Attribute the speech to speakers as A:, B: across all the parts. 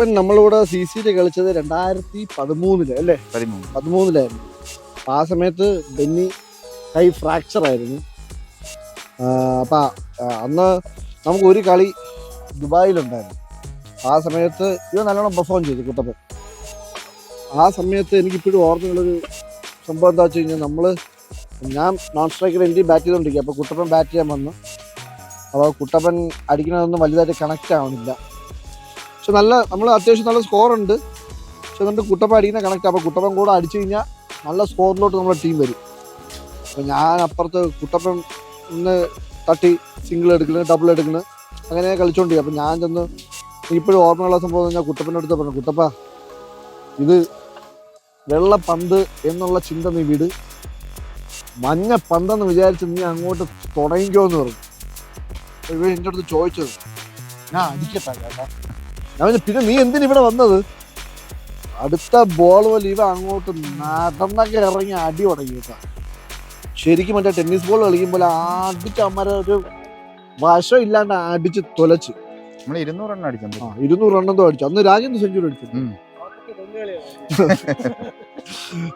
A: കുട്ടപ്പൻ നമ്മളിവിടെ സി സിയിൽ കളിച്ചത് രണ്ടായിരത്തി പതിമൂന്നിൽ അല്ലേ?
B: പതിമൂന്ന്.
A: പതിമൂന്നിലായിരുന്നു. അപ്പം ആ സമയത്ത് ബെന്നി കൈ ഫ്രാക്ചർ ആയിരുന്നു. അപ്പം അന്ന് നമുക്ക് ഒരു കളി ദുബായിലുണ്ടായിരുന്നു. ആ സമയത്ത് ഇവ നല്ലോണം പെർഫോം ചെയ്തു കുട്ടപ്പൻ ആ സമയത്ത് എനിക്കിപ്പോഴും ഓർമ്മയുള്ളൊരു സംഭവം എന്താ വെച്ച് കഴിഞ്ഞാൽ നമ്മൾ ഞാൻ നോൺ സ്ട്രൈക്കർ ഇന്ത്യ ബാറ്റ് ചെയ്തുകൊണ്ടിരിക്കുക അപ്പോൾ കുട്ടപ്പൻ ബാറ്റ് ചെയ്യാൻ വന്നു. അപ്പോൾ കുട്ടപ്പൻ അടിക്കുന്നതൊന്നും വലുതായിട്ട് കണക്റ്റ് ആവണില്ല. പക്ഷെ നല്ല നമ്മൾ അത്യാവശ്യം നല്ല സ്കോർ ഉണ്ട് പക്ഷെ എന്നിട്ട് കുട്ടപ്പ അടിക്കുന്ന കണക്റ്റ് അപ്പോൾ കുട്ടപ്പൻ കൂടെ അടിച്ചു കഴിഞ്ഞാൽ നല്ല സ്കോറിലോട്ട് നമ്മുടെ ടീം വരും. അപ്പോൾ ഞാൻ അപ്പുറത്ത് കുട്ടപ്പൻ ഒന്ന് തട്ടി സിംഗിൾ എടുക്കണ് ഡബിൾ എടുക്കണ് അങ്ങനെ കളിച്ചോണ്ടിരിക്കും അപ്പം ഞാൻ ചെന്ന് ഇപ്പോഴും ഓർമ്മയുള്ള സംഭവം ഞാൻ കുട്ടപ്പന്റെ അടുത്ത് പറഞ്ഞു കുട്ടപ്പ ഇത് വെള്ള പന്ത് എന്നുള്ള ചിന്ത നീ വീട്. മഞ്ഞ പന്തെന്ന് വിചാരിച്ച് നീ അങ്ങോട്ട് തുടങ്ങിക്കോ എന്ന് പറഞ്ഞു. എന്റെ അടുത്ത് ചോദിച്ചത് ഞാൻ അടിക്കട്ടെ ചേട്ടാ. ഞാൻ പറഞ്ഞു, പിന്നെ നീ എന്തിനാ ഇവിടെ വന്നത്? അടുത്ത ബോൾ പോലെ ഇവ അങ്ങോട്ട് നടന്നൊക്കെ ഇറങ്ങി അടി തുടങ്ങി കേട്ടോ. ശരിക്കും മറ്റേ ടെന്നീസ് ബോൾ കളിക്കുമ്പോൾ അടിച്ച് അമ്മരെ ഒരു വശം ഇല്ലാണ്ട് അടിച്ച് തൊലച്ച്.
B: നമ്മൾ ഇരുന്നൂറ് എണ്ണം അടിച്ചു
A: ആ ഇരുന്നൂറ് റണ്ണെന്തോ അടിച്ചു. അന്ന് രാജേന്ദ്ര സെഞ്ചുറി അടിച്ചു.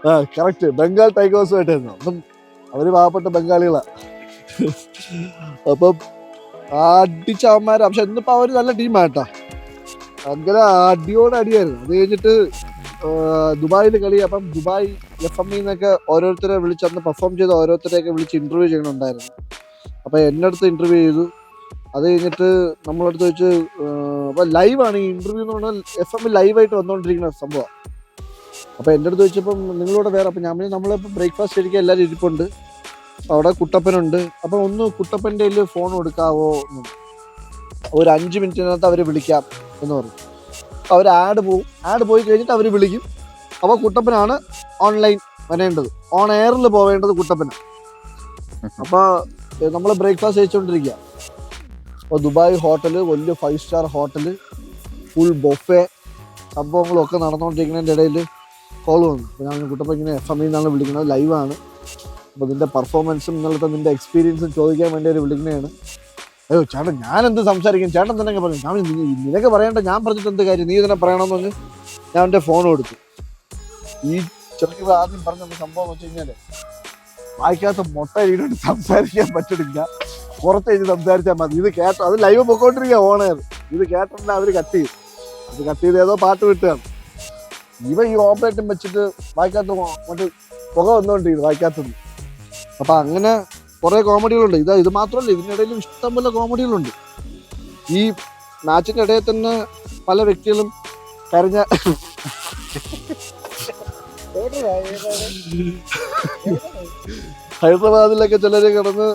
A: ആ കറക്റ്റ് ബംഗാൾ ടൈഗേഴ്സുമായിട്ടായിരുന്നു അപ്പം അവർ പാവപ്പെട്ട ബംഗാളികളാ. അപ്പം അടിച്ച അവന്മാര് പക്ഷെ ഇന്നിപ്പോ അവർ നല്ല ടീമാട്ടാ അങ്ങനെ അടിയോട് അടിയായിരുന്നു. അത് കഴിഞ്ഞിട്ട് ദുബായിൽ കളി. അപ്പം ദുബായ് എഫ് എം ഇന്നൊക്കെ ഓരോരുത്തരെ വിളിച്ച് അന്ന് പെർഫോം ചെയ്ത ഓരോരുത്തരെയൊക്കെ വിളിച്ച് ഇന്റർവ്യൂ ചെയ്യണുണ്ടായിരുന്നു. അപ്പം എന്റെ അടുത്ത് ഇന്റർവ്യൂ ചെയ്തു. അത് കഴിഞ്ഞിട്ട് നമ്മളടുത്ത് വെച്ച് അപ്പം ലൈവാണ് ഈ ഇന്റർവ്യൂ എന്ന് പറഞ്ഞാൽ എഫ് എം ലൈവായിട്ട് വന്നുകൊണ്ടിരിക്കുന്ന സംഭവം. അപ്പം എന്റെ അടുത്ത് വെച്ചപ്പം നിങ്ങളോട് വേറെ അപ്പം ഞാൻ നമ്മളിപ്പോൾ ബ്രേക്ക്ഫാസ്റ്റ് കഴിക്കാൻ എല്ലാവരും ഇരിപ്പുണ്ട്. അവിടെ കുട്ടപ്പനുണ്ട്. അപ്പം ഒന്ന് കുട്ടപ്പന്റെ കയ്യിൽ ഫോൺ കൊടുക്കാവോ എന്ന്. ഒരു അഞ്ച് മിനിറ്റിനകത്ത് അവർ വിളിക്കാം എന്ന് പറഞ്ഞു. അവർ ആഡ് പോവും. ആഡ് പോയി കഴിഞ്ഞിട്ട് അവർ വിളിക്കും. അപ്പോൾ കുട്ടപ്പനാണ് ഓൺലൈൻ വരേണ്ടത്. ഓൺ എയറിൽ പോവേണ്ടത് കുട്ടപ്പനാണ് അപ്പോൾ നമ്മൾ ബ്രേക്ക്ഫാസ്റ്റ് കഴിച്ചുകൊണ്ടിരിക്കുക അപ്പോൾ ദുബായ് ഹോട്ടൽ വലിയ five star hotel full buffet സംഭവങ്ങളൊക്കെ നടന്നുകൊണ്ടിരിക്കുന്നതിന്റെ ഇടയിൽ കോൾ വന്നു. അപ്പോൾ ഞാൻ കുട്ടപ്പം ഇങ്ങനെ എഫ് എമ്മിൽ നിന്നാണ് വിളിക്കുന്നത്. ലൈവാണ് അപ്പോൾ നിന്റെ പെർഫോമൻസും ഇന്നലത്തെ നിന്റെ എക്സ്പീരിയൻസും ചോദിക്കാൻ വേണ്ടി അവർ വിളിക്കുന്നതാണ്. അയ്യോ ചേട്ടൻ ഞാൻ എന്ത് സംസാരിക്കും? ചേട്ടൻ തന്നെ പറഞ്ഞു. ഞാൻ നിനക്ക് പറയേണ്ട ഞാൻ പറഞ്ഞിട്ട് എന്ത് കാര്യം? നീ ഇതിനെ പറയണമെന്ന് പറഞ്ഞ് ഞാൻ എന്റെ ഫോൺ കൊടുത്തു. ഈ ചെറുക്കിത് ആദ്യം പറഞ്ഞ സംഭവം വെച്ച് കഴിഞ്ഞാൽ വായിക്കാത്ത മുട്ട ഇരുന്ന് സംസാരിക്കാൻ പറ്റില്ല പുറത്ത് എഴുതി സംസാരിച്ചാൽ മതി. ഇത് കേട്ടോ അത് ലൈവ് പൊക്കോണ്ടിരിക്കുക ഓണർ. ഇത് കേട്ടിട്ടില്ല അവർ കട്ട് ചെയ്തു അത് കട്ട് ചെയ്ത് ഏതോ പാട്ട് വിട്ടുകയാണ് ഇവ ഈ ഓപ്പറേറ്റും വെച്ചിട്ട് വായിക്കാത്ത മറ്റേ പുക വന്നുകൊണ്ടിരിക്കുന്നു വായിക്കാത്തത്. അപ്പൊ അങ്ങനെ കുറെ കോമഡികളുണ്ട്. ഇത് ഇത് മാത്രമല്ല ഇതിനിടയിലും ഇഷ്ടംപോലെ കോമഡികളുണ്ട്. ഈ മാച്ചിന്റെ ഇടയിൽ തന്നെ പല വ്യക്തികളും കരഞ്ഞ ഹൈദരാബാദിലൊക്കെ ചിലർ കിടന്ന്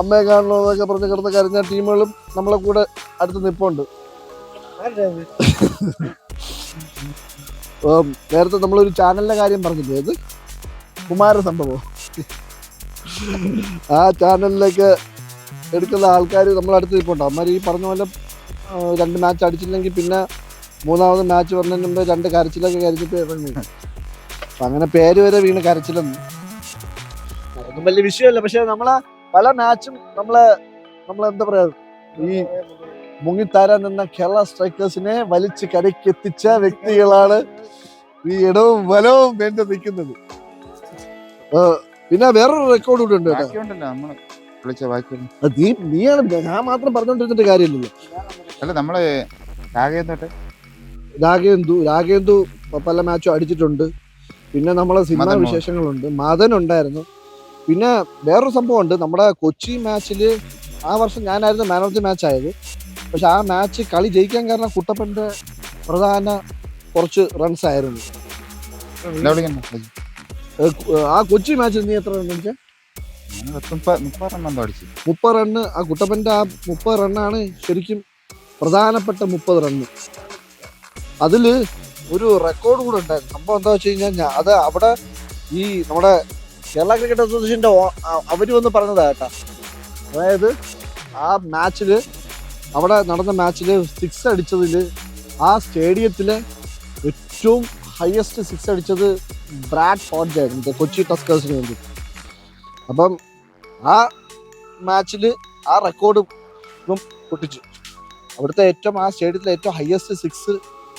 A: അമ്മയെ കാണണമെന്നൊക്കെ പറഞ്ഞ് കിടന്ന് കരഞ്ഞ ടീമുകളും നമ്മളെ കൂടെ അടുത്ത് നിൽപ്പുണ്ട് ഉം, നേരത്തെ നമ്മളൊരു ചാനലിന്റെ കാര്യം പറഞ്ഞില്ലേ? അത് കുമാര സംഭവം. ആ ചാനലിലേക്ക് എടുക്കുന്ന ആൾക്കാർ നമ്മളെ അടുത്ത് നിൽപ്പുണ്ട് അമ്മമാർ ഈ പറഞ്ഞ പോലെ രണ്ട് മാച്ച് അടിച്ചില്ലെങ്കിൽ പിന്നെ മൂന്നാമത് മാച്ച് പറഞ്ഞതിന് മുമ്പ് രണ്ട് കരച്ചിലൊക്കെ കരച്ചിട്ട് ഇറങ്ങി. അപ്പം അങ്ങനെ പേര് വരെ വീണ് കരച്ചിലെന്ന് അതൊന്നും വലിയ വിഷയമല്ല. പക്ഷെ നമ്മളെ പല മാച്ചും നമ്മളെ നമ്മളെന്താ പറയാ ഈ മുങ്ങിത്താരാൻ നിന്ന കേരള സ്ട്രൈക്കേഴ്സിനെ വലിച്ച് കരയ്ക്കെത്തിച്ച വ്യക്തികളാണ് ഈ ഇടവും വലവും വേണ്ടി നിൽക്കുന്നത്. പിന്നെ വേറൊരു റെക്കോർഡ് കൂടെ ഉണ്ട് കേട്ടോ.
B: ബാക്കിയുണ്ടല്ലോ നമ്മൾ വിളിച്ച ബാക്കി
A: അത് നീ നീയാണ് ഞാൻ മാത്രം പറഞ്ഞോണ്ടിരുന്നിട്ട് കാര്യമില്ലല്ലോ.
B: അല്ല നമ്മൾ രാഗയം തൊട്ട്
A: രാഗേന്ദു രാഗേന്ദു പല മാച്ചും അടിച്ചിട്ടുണ്ട്. പിന്നെ നമ്മളെ സിനിമ
B: മദൻ മോഹൻ.
A: വിശേഷങ്ങളുണ്ട്. മദൻ ഉണ്ടായിരുന്നു. പിന്നെ വേറൊരു സംഭവം ഉണ്ട് നമ്മുടെ കൊച്ചി മാച്ചിൽ ആ വർഷം ഞാനായിരുന്നു മാൻ ഓഫ് ദി മാച്ച് ആയത്. പക്ഷെ ആ മാച്ച് കളി ജയിക്കാൻ കാരണം കുട്ടപ്പന്റെ പ്രധാന കുറച്ച് റൺസ് ആയിരുന്നു.
B: എന്താ വിളിക്കണ്ട.
A: ആ കൊച്ചി മാച്ച് നീ എത്ര റൺ അടിച്ചേ?
B: മുപ്പത്
A: റണ്ണ് ആ കുട്ടപ്പന്റെ ആ മുപ്പത് റണ്ണാണ് ശരിക്കും പ്രധാനപ്പെട്ട മുപ്പത് റണ്ണ് അതിൽ ഒരു റെക്കോർഡ് കൂടെ ഉണ്ടായിരുന്നു. സംഭവം എന്താ വെച്ച് കഴിഞ്ഞാൽ അത് അവിടെ ഈ നമ്മുടെ കേരള ക്രിക്കറ്റ് അസോസിയേഷന്റെ അവർ വന്ന് പറഞ്ഞതാ കേട്ടാ. അതായത് ആ മാച്ചിൽ അവിടെ നടന്ന മാച്ചിൽ സിക്സ് അടിച്ചതിൽ ആ സ്റ്റേഡിയത്തിലെ ഏറ്റവും ഹയസ്റ്റ് സിക്സ് അടിച്ചത് ബ്രാഡ് ഫോർജ് ആയിരുന്നു കൊച്ചി ടസ്കേഴ്സിന് വേണ്ടി. അപ്പം ആ മാച്ചിൽ ആ റെക്കോർഡ് ഇപ്പം പൊട്ടിച്ചു. അവിടുത്തെ ഏറ്റവും ആ സ്റ്റേഡിയത്തിലെ ഏറ്റവും ഹയസ്റ്റ് സിക്സ്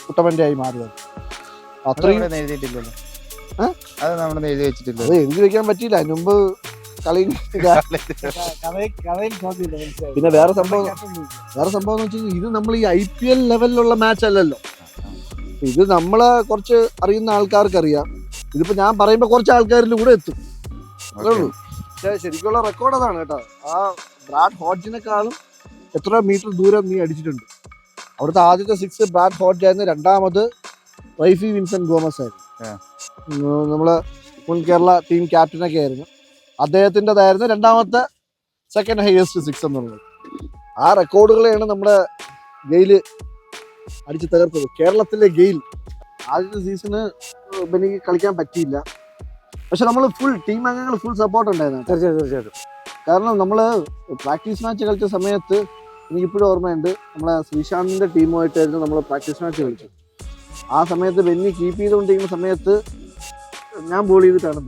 A: കുട്ടപ്പന്റെ ആയി മാറിയത്.
B: അത്
A: അത്രയും
B: എഴുതിയിട്ടില്ലല്ലോ? അത് നമ്മളൊന്നും എഴുതി വെച്ചിട്ടില്ല.
A: അത് എഴുതി വെക്കാൻ പറ്റിയില്ല. അതിന് മുമ്പ് കളി പിന്നെ വേറെ സംഭവം വേറെ സംഭവം എന്ന് വെച്ചാൽ ഇത് നമ്മൾ ഈ ഐ പി എൽ ലെവലിലുള്ള മാച്ച് അല്ലല്ലോ. ഇത് നമ്മളെ കുറച്ച് അറിയുന്ന ആൾക്കാർക്കറിയാം. ഇതിപ്പോ ഞാൻ പറയുമ്പോ കുറച്ച് ആൾക്കാരിൽ കൂടെ എത്തും. അതേ ഉള്ളൂ. പക്ഷേ ശരിക്കുള്ള റെക്കോർഡ് അതാണ് കേട്ടോ. ആ ബ്രാഡ് ഹോഡ്ജിനെക്കാളും എത്ര മീറ്റർ ദൂരം നീ അടിച്ചിട്ടുണ്ട്. അവിടുത്തെ ആദ്യത്തെ സിക്സ് ബ്രാഡ് ഹോഡ്ജ് ആയിരുന്നു. രണ്ടാമത് റൈഫി വിൻസെന്റ് ഗോമസ് ആയിരുന്നു. നമ്മളെ മുൻ കേരള ടീം ക്യാപ്റ്റനൊക്കെ ആയിരുന്നു. അദ്ദേഹത്തിന്റെതായിരുന്നു രണ്ടാമത്തെ സെക്കൻഡ് ഹയസ്റ്റ് സിക്സ് എന്നുള്ളത്. ആ റെക്കോർഡുകളെയാണ് നമ്മുടെ ഗെയിൽ അടിച്ചു തകർത്തത്. കേരളത്തിലെ ഗെയിൽ ആദ്യത്തെ സീസണ് എനിക്ക് കളിക്കാൻ പറ്റിയില്ല. പക്ഷെ നമ്മൾ ഫുൾ ടീം അംഗങ്ങൾ ഫുൾ സപ്പോർട്ട് ഉണ്ടായിരുന്നു തീർച്ചയായും
C: തീർച്ചയായിട്ടും തീർച്ചയായിട്ടും
A: കാരണം നമ്മൾ പ്രാക്ടീസ് മാച്ച് കളിച്ച സമയത്ത് എനിക്കിപ്പോഴും ഓർമ്മയുണ്ട് നമ്മളെ ശ്രീശാന്തിന്റെ ടീമുമായിട്ടായിരുന്നു നമ്മൾ പ്രാക്ടീസ് മാച്ച് കളിച്ചത്. ആ സമയത്ത് ബെന്നി കീപ്പ് ചെയ്തുകൊണ്ടിരിക്കുന്ന സമയത്ത് ഞാൻ ബോൾ ചെയ്തിട്ടാണ്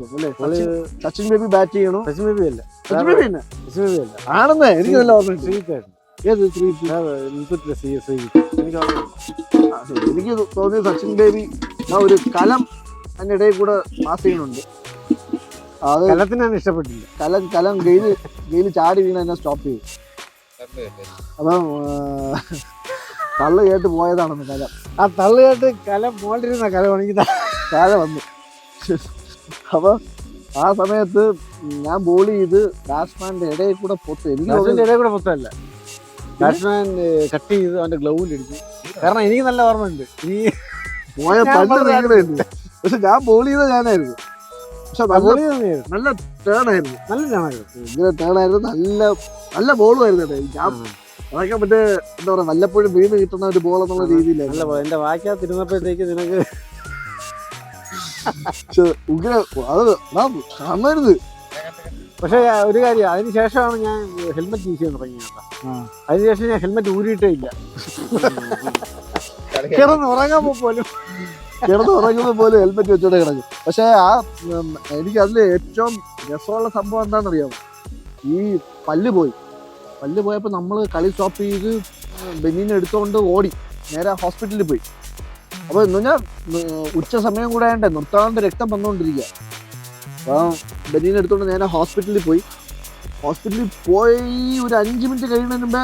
A: അല്ലേ? സച്ചിൻ ബേബി ബാറ്റ് ചെയ്യണോ.
C: സച്ചിൻ ബേബി അല്ല.
A: സച്ചിൻ ബേബി തന്നെ
C: സച്ചിൻ ബേബി അല്ല.
A: ആണെന്നേ എനിക്ക് നല്ല
C: ശ്രീജിത്തായിരുന്നു.
A: ഏത് ശ്രീജിത്ത്?
C: ഇൻപുട്ടിലെ ശ്രീ ശ്രീജിത്ത് എനിക്ക് ഓർമ്മയില്ല.
A: എനിക്ക് തോന്നിയത് സച്ചിൻ ബേബി ആ ഒരു കലം അതിന്റെ ഇടയിൽ കൂടെ പാസ് ചെയ്യുന്നുണ്ട്. അത്
C: കലത്തിന് ഞാൻ ഇഷ്ടപ്പെട്ടില്ല.
A: കലം കലം ഗെയിൽ ഗെയിൽ ചാടി വീണ എന്നെ സ്റ്റോപ്പ് ചെയ്തു. അപ്പം തള്ളു കേട്ട് പോയതാണെന്ന് കലം.
C: ആ തള്ളു കേട്ട് കലം മോളിരുന്ന കലമാണെങ്കിൽ
A: താഴെ വന്നു. അപ്പോൾ ആ സമയത്ത് ഞാൻ ബോൾ ചെയ്ത് ബാറ്റ്സ്മാന്റെ ഇടയിൽ കൂടെ പൊത്ത്. എനിക്ക്
C: ഇടയിൽ കൂടെ മൊത്തമല്ല ബാറ്റ്സ്മാൻ കട്ട് ചെയ്ത് അവന്റെ ഗ്ലൗവിൽ ഇടിച്ചു. കാരണം എനിക്ക് നല്ല ഓർമ്മയുണ്ട്. ഈ
A: പോയ നീങ്ങണായിരുന്നു പക്ഷെ ഞാൻ ബോൾ ചെയ്ത ഞാനായിരുന്നു. പക്ഷെ നല്ല
C: തന്നെയായിരുന്നു
A: നല്ല
C: നല്ല ചാണകം
A: ഇങ്ങനെ ടേൺ ആയിരുന്നു. നല്ല നല്ല ബോളും ആയിരുന്നു ഞാൻ അതൊക്കെ മറ്റേ എന്താ പറയാ വല്ലപ്പോഴും വീണ് കിട്ടുന്ന ഒരു ബോൾ എന്നുള്ള
C: നല്ല
A: രീതിയിലായിരുന്നു.
C: ball. എന്റെ വായിക്കാത്ത ഇരുന്നപ്പോഴത്തേക്ക് നിനക്ക്
A: ഉഗ്ര അത് കാണരുത്
C: പക്ഷേ ഒരു കാര്യം അതിന് ശേഷമാണ് ഞാൻ ഹെൽമെറ്റ് യൂസ് ചെയ്യാൻ തുടങ്ങിയത്. കേട്ടോ. അതിനുശേഷം ഞാൻ ഹെൽമെറ്റ് ഊരിയിട്ടേ ഇല്ല. കിടന്ന് ഉറങ്ങാൻ പോലും
A: കിടന്ന് ഉറങ്ങുന്ന പോലെ ഹെൽമെറ്റ് വെച്ചോടെ കിടക്കും. പക്ഷേ ആ എനിക്ക് അതിൽ ഏറ്റവും രസമുള്ള സംഭവം എന്താണെന്നറിയാമോ? ഈ പല്ല് പോയി. പല്ല് പോയപ്പോൾ നമ്മൾ കളി സ്റ്റോപ്പ് ചെയ്ത് ബെന്നിനെ എടുത്തുകൊണ്ട് ഓടി. നേരെ ഹോസ്പിറ്റലിൽ പോയി. അപ്പോൾ എന്ന് പറഞ്ഞാൽ ഉച്ച സമയം കൂടെ ആയണ്ടേ നിർത്താണ്ട് രക്തം വന്നുകൊണ്ടിരിക്കുക. അപ്പോൾ ബനീനെ എടുത്തുകൊണ്ട് നേരെ ഹോസ്പിറ്റലിൽ പോയി. ഹോസ്പിറ്റലിൽ പോയി ഒരു അഞ്ച് മിനിറ്റ് കഴിയുന്നതിന് മുമ്പേ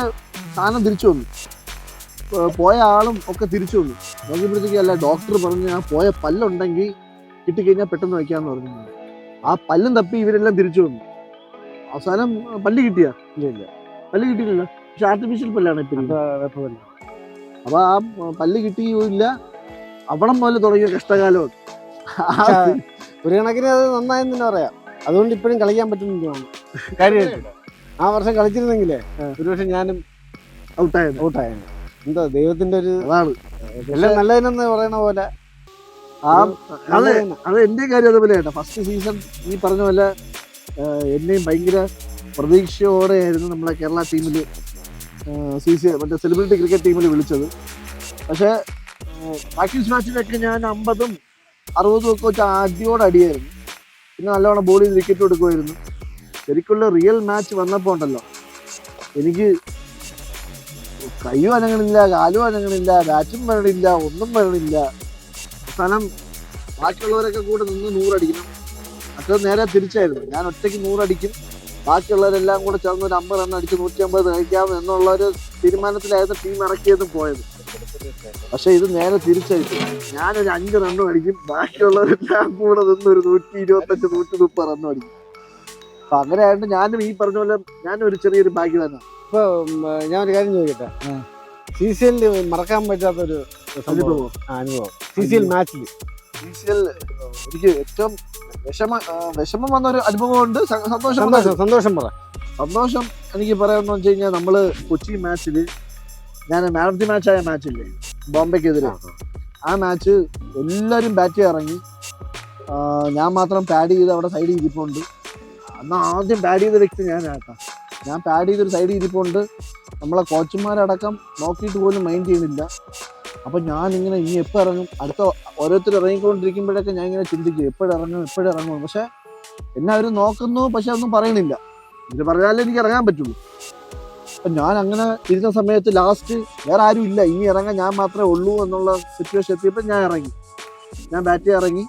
A: സാധനം തിരിച്ചു വന്നു. പോയ ആളും ഒക്കെ തിരിച്ചു വന്നു. നോക്കിയപ്പോഴത്തേക്ക് അല്ല ഡോക്ടർ പറഞ്ഞു ആ പോയ പല്ലുണ്ടെങ്കിൽ കിട്ടിക്കഴിഞ്ഞാൽ പെട്ടെന്ന് വയ്ക്കാമെന്ന് പറഞ്ഞു. ആ പല്ലും തപ്പി ഇവരെല്ലാം തിരിച്ചു വന്നു. അവസാനം പല്ല് കിട്ടിയ?
C: ഇല്ല ഇല്ല.
A: പല്ല് കിട്ടിയില്ല പക്ഷെ ആർട്ടിഫിഷ്യൽ പല്ലാണ് ഇപ്പം
C: എന്താ അപ്പോൾ
A: അപ്പൊ ആ പല്ല് കിട്ടിയില്ല. അവിടം പോലെ തുടങ്ങിയ കഷ്ടകാലം
C: ഒരു കണക്കിന് അത് നന്നായെന്ന് തന്നെ പറയാം. അതുകൊണ്ട് ഇപ്പോഴും കളിക്കാൻ പറ്റുന്നു കാര്യമായിട്ട്. ആ വർഷം കളിച്ചിരുന്നെങ്കിലേ ഒരു ഒരുപക്ഷെ ഞാനും
A: ഔട്ടായത്.
C: ഔട്ടായിരുന്നു എന്താ ദൈവത്തിന്റെ ഒരു
A: അതാണ്.
C: എല്ലാം നല്ലതിനെന്ന് പറയണ പോലെ
A: ആ അത്. അത്. എന്റെ കാര്യം അതുപോലെ കേട്ടോ. ഫസ്റ്റ് സീസൺ ഈ പറഞ്ഞ പോലെ എന്നെയും ഭയങ്കര പ്രതീക്ഷയോടെയായിരുന്നു നമ്മളെ കേരള ടീമിൽ സി സി മറ്റേ സെലിബ്രിറ്റി ക്രിക്കറ്റ് ടീമിൽ വിളിച്ചത്. പക്ഷേ പ്രാക്ടീസ് മാച്ചിലൊക്കെ ഞാൻ അമ്പതും അറുപതും ഒക്കെ വെച്ച് അടിയായിരുന്നു. പിന്നെ നല്ലവണ്ണം ബോളിൽ വിക്കറ്റ് കൊടുക്കുമായിരുന്നു ശരിക്കുള്ള റിയൽ മാച്ച് വന്നപ്പോൾ ഉണ്ടല്ലോ. എനിക്ക് കൈയും അനങ്ങണില്ല കാലും അനങ്ങണില്ല ബാറ്റും വരണില്ല ഒന്നും വരണില്ല. അവസാനം ബാക്കിയുള്ളവരൊക്കെ കൂടെ നിന്ന് നൂറടിക്കണം. അത്ര നേരെ തിരിച്ചായിരുന്നു. ഞാൻ ഒറ്റയ്ക്ക് നൂറടിക്കും. ബാക്കിയുള്ളവരെല്ലാം കൂടെ ചേർന്ന് ഒരു അമ്പത് റൺ അടിച്ച് നൂറ്റി അമ്പത് കഴിക്കാം എന്നുള്ള ഒരു തീരുമാനത്തിലായിരുന്നു ടീം ഇറക്കിയതും പോയത്. പക്ഷെ ഇത് നേരെ തിരിച്ചടിച്ചു. ഞാനൊരു അഞ്ച് റണ്ണും അടിക്കും. ബാക്കിയുള്ളവരെല്ലാം കൂടെ നിന്ന് ഒരു നൂറ്റി ഇരുപത്തഞ്ച് നൂറ്റി മുപ്പത് റണ്ണും അടിക്കും. അപ്പൊ അങ്ങനെ ആയിട്ട് ഞാനും ഈ പറഞ്ഞ പോലെ ഞാനും ഒരു ചെറിയൊരു ബാക്കി
C: ഇപ്പൊ ഉം, ഞാൻ ഒരു കാര്യം ചോദിക്കട്ടെ. സി സി എല്ലിൽ മറക്കാൻ പറ്റാത്തൊരു ഒരു
A: അനുഭവം.
C: സി സി എൽ മാച്ചിൽ
A: എനിക്ക് ഏറ്റവും വിഷമ വിഷമം വന്ന ഒരു അനുഭവമുണ്ട് സന്തോഷം
C: സന്തോഷം പറ.
A: സന്തോഷം എനിക്ക് പറയാമെന്ന് വെച്ച് കഴിഞ്ഞാൽ നമ്മൾ കൊച്ചി മാച്ചിൽ ഞാൻ മാൻ ഓഫ് ദി മാച്ച് ആയ മാച്ചില്ലേ ബോംബെക്കെതിരെ. ആ മാച്ച് എല്ലാവരും ബാറ്റ് ഇറങ്ങി ഞാൻ മാത്രം പാഡ് ചെയ്ത് അവിടെ സൈഡിൽ ഇരിപ്പുണ്ട്. അന്ന് ആദ്യം പാഡ് ചെയ്ത വ്യക്തി ഞാനാട്ടാ. ഞാൻ പാഡ് ചെയ്തൊരു സൈഡിൽ ഇരിപ്പുണ്ട്. നമ്മളെ കോച്ചുമാരടക്കം നോക്കിയിട്ട് പോലും മൈൻഡ് ചെയ്യുന്നില്ല. അപ്പം ഞാൻ ഇങ്ങനെ ഇനി എപ്പോൾ ഇറങ്ങും? അടുത്ത ഓരോരുത്തർ ഇറങ്ങിക്കൊണ്ടിരിക്കുമ്പോഴൊക്കെ ഞാൻ ഇങ്ങനെ ചിന്തിക്കും എപ്പോഴിറങ്ങും എപ്പോഴിറങ്ങും പക്ഷേ എന്നെ അവർ നോക്കുന്നു പക്ഷെ ഒന്നും പറയണില്ല ഇത് പറഞ്ഞാലേ എനിക്ക് ഇറങ്ങാൻ പറ്റുള്ളൂ. അപ്പം ഞാൻ അങ്ങനെ ഇരുന്ന സമയത്ത് ലാസ്റ്റ് വേറെ ആരും ഇല്ല. ഇനി ഇറങ്ങാൻ ഞാൻ മാത്രമേ ഉള്ളൂ എന്നുള്ള സിറ്റുവേഷൻ എത്തിയപ്പോൾ ഞാൻ ഇറങ്ങി. ഞാൻ ബാറ്റ് ഇറങ്ങി.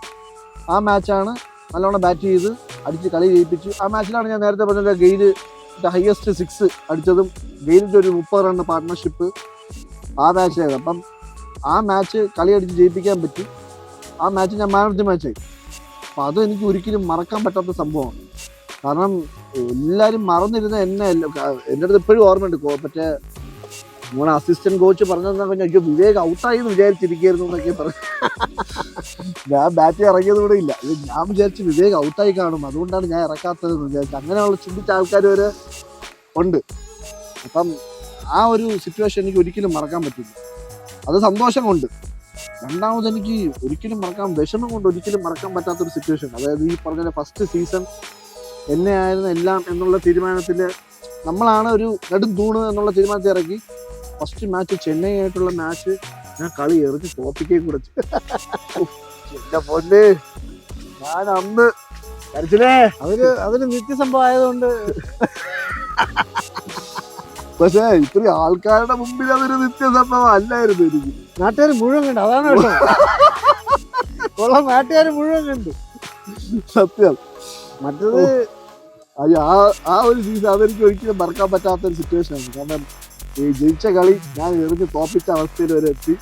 A: ആ മാച്ചാണ് നല്ലോണം ബാറ്റ് ചെയ്ത് അടിച്ച് കളി ജയിപ്പിച്ചു. ആ മാച്ചിലാണ് ഞാൻ നേരത്തെ പറഞ്ഞ ഗെയിൽ ഹയസ്റ്റ് സിക്സ് അടിച്ചതും ഗെയിലിന്റെ ഒരു മുപ്പത് റണ്ണ് പാർട്ട്ണർഷിപ്പ് ആ മാച്ചായിരുന്നു അപ്പം ആ മാച്ച് കളി അടിച്ച് ജയിപ്പിക്കാൻ പറ്റി. ആ മാച്ച് ഞാൻ മാൻ ഓഫ് ദി മാച്ചായി അപ്പം അത് എനിക്ക് ഒരിക്കലും മറക്കാൻ പറ്റാത്ത സംഭവമാണ്. കാരണം എല്ലാവരും മറന്നിരുന്ന എന്നെ എന്റെ അടുത്ത് ഇപ്പോഴും ഓർമ്മയുണ്ട്. മറ്റേ നമ്മുടെ അസിസ്റ്റന്റ് കോച്ച് പറഞ്ഞതെന്നാ പറഞ്ഞാൽ അയ്യോ വിവേക് ഔട്ടായി എന്ന് വിചാരിച്ചിരിക്കുന്നു എന്നൊക്കെ പറഞ്ഞു. ഞാൻ ബാറ്റ് ഇറങ്ങിയത് കൂടെ ഇല്ല. ഞാൻ വിചാരിച്ച് വിവേക് ഔട്ടായി കാണും. അതുകൊണ്ടാണ് ഞാൻ ഇറക്കാത്തത് എന്ന് വിചാരിച്ചു അങ്ങനെയുള്ള ചിന്തിച്ച ആൾക്കാർ വരെ ഉണ്ട്. അപ്പം ആ ഒരു സിറ്റുവേഷൻ എനിക്ക് ഒരിക്കലും മറക്കാൻ പറ്റില്ല. അത് സന്തോഷം കൊണ്ട്. രണ്ടാമത് എനിക്ക് ഒരിക്കലും മറക്കാൻ വിഷമം കൊണ്ട് ഒരിക്കലും മറക്കാൻ പറ്റാത്തൊരു സിറ്റുവേഷൻ അതായത് ഈ പറഞ്ഞ ഫസ്റ്റ് സീസൺ എന്നെ ആയിരുന്നു എല്ലാം എന്നുള്ള തീരുമാനത്തിൽ നമ്മളാണ് ഒരു നെടും തൂണ് എന്നുള്ള തീരുമാനത്തിൽ ഇറക്കി ഫസ്റ്റ് മാച്ച് ചെന്നൈ ആയിട്ടുള്ള മാച്ച് ഞാൻ കളി എറിഞ്ഞ് തോപ്പിക്കുകയും കുറച്ച്. എന്റെ പൊന്നെ. ഞാൻ അന്ന് കരച്ചിലേ.
C: അവർ അതൊരു നിത്യസംഭവം ആയതുകൊണ്ട്
A: പക്ഷേ ഇത്രയും ആൾക്കാരുടെ മുമ്പിൽ അതൊരു നിത്യസംഭവം അല്ലായിരുന്നു എനിക്ക്.
C: നാട്ടുകാർ മുഴുവൻ കണ്ടു. അതാണ് കേട്ടോ. ഉള്ള നാട്ടുകാർ മുഴുവൻ കണ്ടു.
A: സത്യം.
C: മറ്റത്
A: ആ ആ ഒരു സീസൺ അതെനിക്ക് ഒരിക്കലും മറക്കാൻ പറ്റാത്ത ഒരു സിറ്റുവേഷൻ ആണ്. കാരണം ഈ ജയിച്ച കളി ഞാൻ എറിഞ്ഞ് തോപ്പിച്ച അവസ്ഥയിൽ വരെ എത്തി.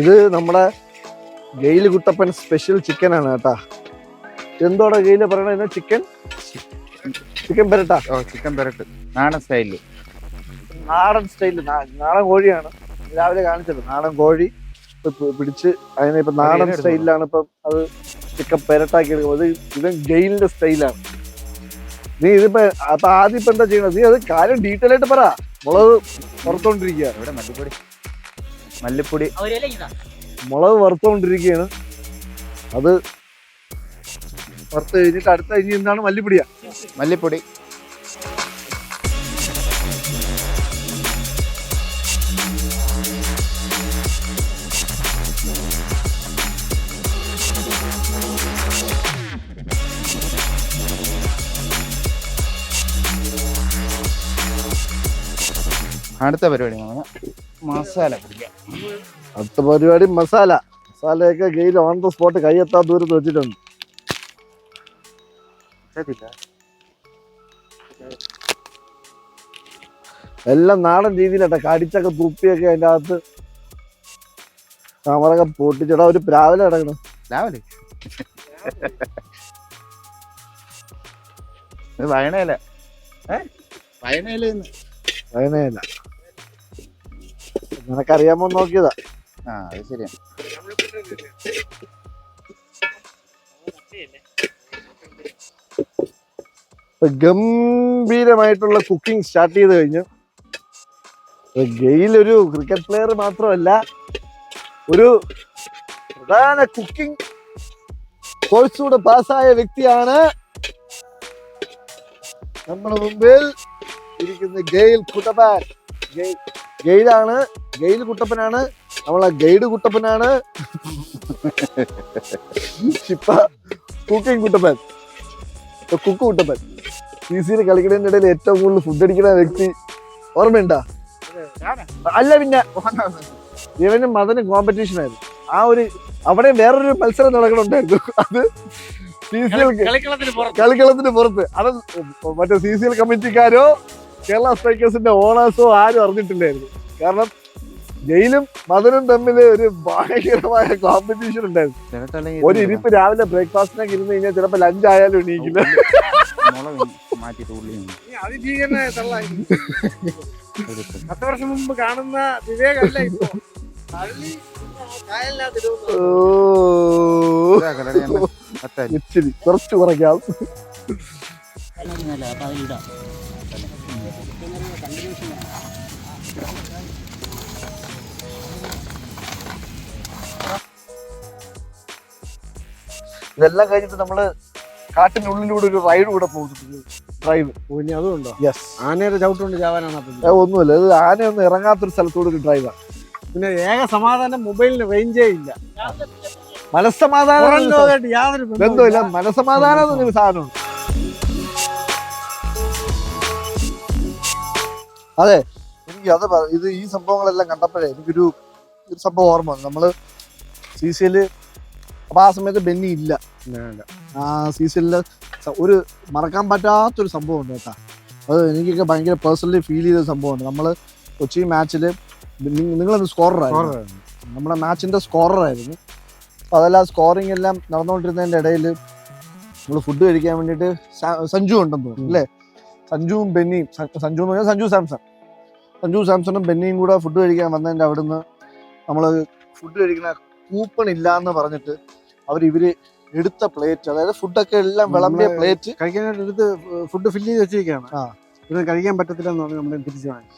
A: ഇത് നമ്മുടെ ഗെയിൽ കുട്ടപ്പൻ സ്പെഷ്യൽ ചിക്കൻ ആണ് കേട്ടാ. എന്തോടെ ഗെയിൽ പറയണ? ചിക്കൻ ചിക്കൻ പെരട്ടാ.
B: ഓ ചിക്കൻ പെരട്ട്. നാടൻ സ്റ്റൈലിൽ
A: നാടൻ സ്റ്റൈലിൽ നാടൻ കോഴിയാണ്. രാവിലെ കാണിച്ചത്. നാടൻ കോഴി പിടിച്ച് അതിനെ ഇപ്പൊ നാടൻ സ്റ്റൈലിലാണ് ഇപ്പൊ അത് ചിക്കൻ പെരട്ടാക്കി എടുക്കുന്നത് ഇത് ഗെയിലിന്റെ സ്റ്റൈലാണ് നീ ഇതിപ്പോ അപ്പൊ ആദ്യം ഇപ്പൊ എന്താ ചെയ്യണത്? നീ അത് കാര്യം ഡീറ്റെയിൽ ആയിട്ട് പറ. മുളക് പുറത്തോണ്ടിരിക്കുക
B: ഇവിടെ മല്ലിപ്പൊടി മല്ലിപ്പൊടി.
A: മുളക് വറുത്തോണ്ടിരിക്കയാണ്. അത് വറുത്ത് കഴിഞ്ഞിട്ട് അടുത്ത കഴിഞ്ഞ് എന്താണ്? മല്ലിപ്പൊടിയാ.
B: മല്ലിപ്പൊടി. അടുത്ത പരിപാടി മസാല പിടിക്കാം.
A: അടുത്ത പരിപാടി മസാല. മസാലയൊക്കെ ഗെയിൽ ഓൺ ദ സ്പോട്ട് കൈയെത്താ ദൂരത്ത് വെച്ചിട്ടുണ്ട്. എല്ലാം നാടൻ രീതിയിലട്ടെ. കടിച്ചൊക്കെ തുപ്പിയൊക്കെ അതിന്റെ അകത്ത്. കമറൊക്കെ പൊട്ടിച്ചടാ. ഒരു രാവിലെ കിടക്കണം
B: രാവിലെ? വയണയില ഏ? വയണയില
A: അതിനെയല്ല നിനക്കറിയാമോ നോക്കിയതാ.
B: ആ അത് ശരിയാ.
A: ഗംഭീരമായിട്ടുള്ള കുക്കിംഗ് സ്റ്റാർട്ട് ചെയ്ത് കഴിഞ്ഞു. ഗെയിൽ ഒരു ക്രിക്കറ്റ് പ്ലെയർ മാത്രമല്ല ഒരു പ്രധാന കുക്കിംഗ് കോഴ്സൂടെ പാസ്സായ വ്യക്തിയാണ് നമ്മുടെ മുമ്പിൽ ഇരിക്കുന്ന ഗെയിൽ കുട്ടബാൻ ഗെയിൽ- ഗെയിലാണ് ഗെയിൽ കുട്ടപ്പനാണ് നമ്മളെ ഗൈഡ് കുട്ടപ്പനാണ്. ഇപ്പൊ കുക്കിംഗ് കുട്ടപ്പൻ. കുക്ക് കുട്ടപ്പൻ. സി സിയിൽ കളിക്കുന്നതിന്റെ ഇടയിൽ ഏറ്റവും കൂടുതൽ ഫുഡ് അടിക്കുന്ന വ്യക്തി ഓർമ്മയുണ്ടാ? അല്ല പിന്നെ ഇവനും മതനും കോമ്പറ്റീഷൻ ആയിരുന്നു. ആ ഒരു അവിടെ വേറൊരു മത്സരം നടക്കണുണ്ടായിരുന്നു അത് സി സി എൽ കളിക്കളത്തിന് പുറത്ത്. അത് മറ്റേ സി സി എൽ കമ്മിറ്റിക്കാരോ കേരള സ്ട്രൈക്കേഴ്സിന്റെ ഓണേഴ്സോ ആരും അറിഞ്ഞിട്ടില്ലായിരുന്നു. കാരണം ജയിലും മദനും തമ്മിൽ ഒരു ഭയങ്കരമായ കോമ്പറ്റീഷൻ ഉണ്ടായിരുന്നു. ഒരു ഇരിപ്പ് രാവിലെ ബ്രേക്ക്ഫാസ്റ്റിനൊക്കെ ഇരുന്ന് കഴിഞ്ഞാൽ ചിലപ്പോ ലഞ്ച് ആയാലും എണീക്കില്ല.
C: പത്ത് വർഷം മുമ്പ് കാണുന്ന വിവേകല്ല ഇപ്പൊ?
A: ഇച്ചിരി കുറച്ച് കുറയ്ക്കാം. ഇതെല്ലാം കഴിഞ്ഞിട്ട് നമ്മൾ കാട്ടിനുള്ളിലൂടെ ഒരു റൈഡ് കൂടെ പോകുന്നുണ്ട്. ഡ്രൈവ്
C: പിന്നെ
A: യെസ്
C: ആനയുടെ ചവിട്ടുകൊണ്ട് ചാവാനാണ്
A: ഒന്നുമില്ല. ഇത് ആനയൊന്നും ഇറങ്ങാത്തൊരു സ്ഥലത്തൂടെ ഒരു ഡ്രൈവാണ്
C: പിന്നെ ഏക സമാധാനം മൊബൈലിന് റേഞ്ചേ ഇല്ല.
A: മനസ്സമാധാനം
C: യാതൊരു
A: ബന്ധമില്ല മനസ്സമാധാനം എന്നൊരു സാധനമുണ്ട് അതെ എനിക്ക് അത് ഇത് ഈ സംഭവങ്ങളെല്ലാം കണ്ടപ്പോഴേ എനിക്കൊരു ഒരു സംഭവം ഓർമ്മ വന്നു. നമ്മൾ സി സി അപ്പൊ ആ സമയത്ത് ബെന്നി ഇല്ല. ആ സി സി ഒരു മറക്കാൻ പറ്റാത്തൊരു സംഭവം ഉണ്ട് കേട്ടോ. അത് എനിക്കൊക്കെ ഭയങ്കര പേഴ്സണലി ഫീൽ ചെയ്ത സംഭവമാണ്. നമ്മൾ കൊച്ചി മാച്ചിൽ നിങ്ങളൊന്ന് സ്കോററായിരുന്നു നമ്മുടെ മാച്ചിന്റെ സ്കോററായിരുന്നു അപ്പോൾ അതെല്ലാം സ്കോറിംഗ് എല്ലാം നടന്നുകൊണ്ടിരുന്നതിന്റെ ഇടയിൽ നമ്മൾ ഫുഡ് കഴിക്കാൻ വേണ്ടിട്ട് സഞ്ജു ഉണ്ടെന്ന് തോന്നുന്നു അല്ലേ? സഞ്ജുവും ബെന്നിയും സഞ്ജു എന്ന് പറഞ്ഞാൽ സഞ്ജു സാംസൺ. സഞ്ജു സാംസണും ബെന്നിയും കൂടെ ഫുഡ് കഴിക്കാൻ വന്നതിന്റെ അവിടുന്ന് നമ്മൾ ഫുഡ് കഴിക്കുന്ന കൂപ്പൺ ഇല്ല എന്ന് പറഞ്ഞിട്ട് അവർ ഇവർ എടുത്ത പ്ലേറ്റ് അതായത് ഫുഡൊക്കെ എല്ലാം വിളമ്പിയ പ്ലേറ്റ്
C: കഴിക്കാനായിട്ട് എടുത്ത് ഫുഡ് ഫില്ല് ചെയ്ത് വെച്ചിരിക്കുകയാണ്. ഇത് കഴിക്കാൻ പറ്റത്തില്ല എന്ന് പറഞ്ഞ് നമ്മൾ തിരിച്ചു വാങ്ങി.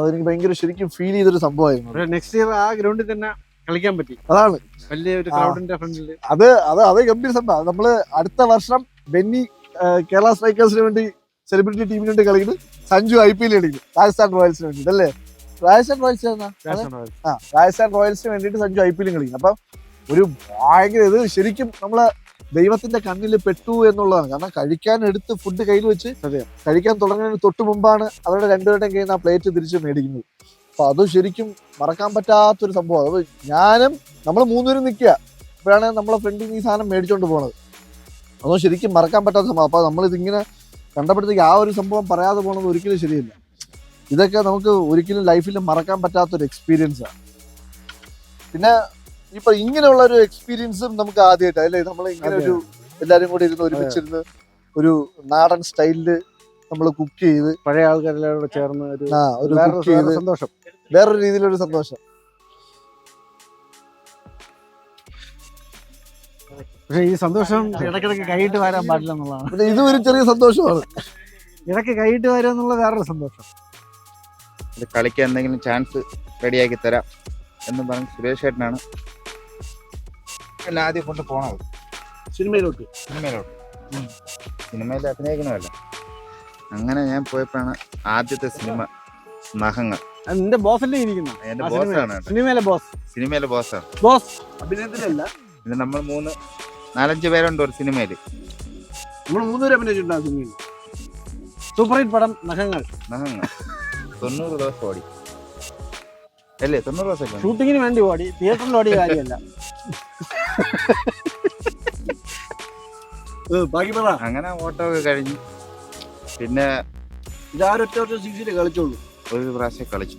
A: അതെനിക്ക് ഭയങ്കര ശരിക്കും ഫീൽ ചെയ്തൊരു സംഭവമായിരുന്നു
C: നെക്സ്റ്റ് ഇയർ ആ ഗ്രൗണ്ടിൽ തന്നെ കളിക്കാൻ പറ്റി.
A: അതാണ്. വലിയൊരു
C: ക്രൗഡിന്റെ ഫ്രണ്ടിൽ
A: അത് അത് അത് ഗംഭീര സംഭവം. നമ്മൾ അടുത്ത വർഷം ബെന്നി കേരള സ്ട്രൈക്കേഴ്സിന് വേണ്ടി സെലിബ്രിറ്റി ടീമിന് വേണ്ടി കളിക്കുന്നു സഞ്ജു ഐ പി എൽ കളിക്കുന്നു രാജസ്ഥാൻ റോയൽസിന് വേണ്ടി അല്ലേ രാജസ്ഥാൻ റോയൽസ് ആ രാജസ്ഥാൻ റോയൽസിന് വേണ്ടിയിട്ട് സഞ്ജു ഐ പി എല്ലും കളിക്കും. അപ്പൊ ഒരു ഭയങ്കര ഇത് ശരിക്കും നമ്മളെ ദൈവത്തിന്റെ കണ്ണിൽ പെട്ടു എന്നുള്ളതാണ്. കാരണം കഴിക്കാൻ എടുത്ത് ഫുഡ് കയ്യിൽ വെച്ച് കഴിക്കാൻ തുടങ്ങുന്നതിന് തൊട്ട് മുമ്പാണ് അവരുടെ രണ്ടുപേരുടെയും കയ്യിൽ നിന്ന് ആ പ്ലേറ്റ് തിരിച്ച് മേടിക്കുന്നത്. അപ്പൊ അത് ശരിക്കും മറക്കാൻ പറ്റാത്തൊരു സംഭവം. അത് ഞാനും നമ്മൾ മൂന്നുപേരും നിൽക്കുക. അപ്പോഴാണ് നമ്മളെ ഫ്രണ്ടിൽ ഈ സാധനം മേടിച്ചോണ്ട് പോണത്. അതൊന്നും ശരിക്കും മറക്കാൻ പറ്റാത്ത സംഭവം. അപ്പൊ നമ്മളിതിങ്ങനെ കണ്ടപ്പോഴത്തേക്ക് ആ ഒരു സംഭവം പറയാതെ പോണത് ഒരിക്കലും ശരിയല്ല. ഇതൊക്കെ നമുക്ക് ഒരിക്കലും ലൈഫിൽ മറക്കാൻ പറ്റാത്തൊരു എക്സ്പീരിയൻസ് ആണ് പിന്നെ ഇപ്പൊ ഇങ്ങനെയുള്ള ഒരു എക്സ്പീരിയൻസും നമുക്ക് ആദ്യമായിട്ട് അല്ലേ? നമ്മൾ ഇങ്ങനെ ഒരു എല്ലാരും കൂടി ഇരുന്ന് ഒരുമിച്ചിരുന്ന് ഒരു നാടൻ സ്റ്റൈലിൽ നമ്മൾ കുക്ക് ചെയ്ത്
C: പഴയ ആൾക്കാരെല്ലാം കൂടെ ചേർന്ന് ഒരു
A: ആ ഒരു കുക്ക് ചെയ്ത്
C: സന്തോഷം.
A: വേറൊരു രീതിയിലൊരു സന്തോഷം.
C: പക്ഷെ ഈ സന്തോഷം ഇടക്കിടക്ക് കൈയിട്ട് വരാൻ പാടില്ല എന്നുള്ളതാണ്.
A: പിന്നെ ഇതും ഒരു ചെറിയ സന്തോഷമാണ്.
C: ഇടയ്ക്ക് കൈയിട്ട് വരാന്നുള്ള എന്നുള്ള വേറൊരു സന്തോഷം.
B: ഇത് കളിക്കാൻ എന്തെങ്കിലും ചാൻസ് റെഡിയാക്കി തരാം എന്ന് പറഞ്ഞ് സുരേഷ് ചേട്ടനാണ് എല്ലാ ആദ്യം കൊണ്ട് പോണത്
A: സിനിമയിലോട്ട്.
B: സിനിമയിലോട്ട്. സിനിമയിൽ അഭിനയിക്കണമല്ല. അങ്ങനെ ഞാൻ പോയപ്പോഴാണ് ആദ്യത്തെ സിനിമ നഖങ്ങൾ
C: നിന്റെ ബോസല്ലേ ഇരിക്കുന്നു?
B: എന്റെ ബോസാണ്
C: സിനിമയിലെ ബോസ്
B: സിനിമയിലെ ബോസാണ്
C: ബോസ്
A: അഭിനയത്തിലല്ല.
B: പിന്നെ നമ്മൾ മൂന്ന് നാലഞ്ച് പേരുണ്ട് ഒരു സിനിമയിൽ.
A: നമ്മൾ മൂന്നുപേരെ അഭിനയിച്ചിട്ടുണ്ട് ആ സിനിമയിൽ?
C: സൂപ്പർ ഹിറ്റ് പടം നഖങ്ങൾ
B: നഖങ്ങൾ തൊണ്ണൂറ് ദിവസം ഓടി. അല്ലേ തൊണ്ണൂറ് ദിവസം
C: ഷൂട്ടിങ്ങിന് വേണ്ടി ഓടി തിയേറ്ററിൽ ഓടിയ കാര്യമല്ല.
A: ബാക്കി പറ.
B: അങ്ങനെ ഓട്ടോ ഒക്കെ കഴിഞ്ഞ്. പിന്നെ
A: ഇതാരൊറ്റ ഒറ്റ സീസണിൽ കളിച്ചോളൂ.
B: ഒരു പ്രാവശ്യം കളിച്ചു.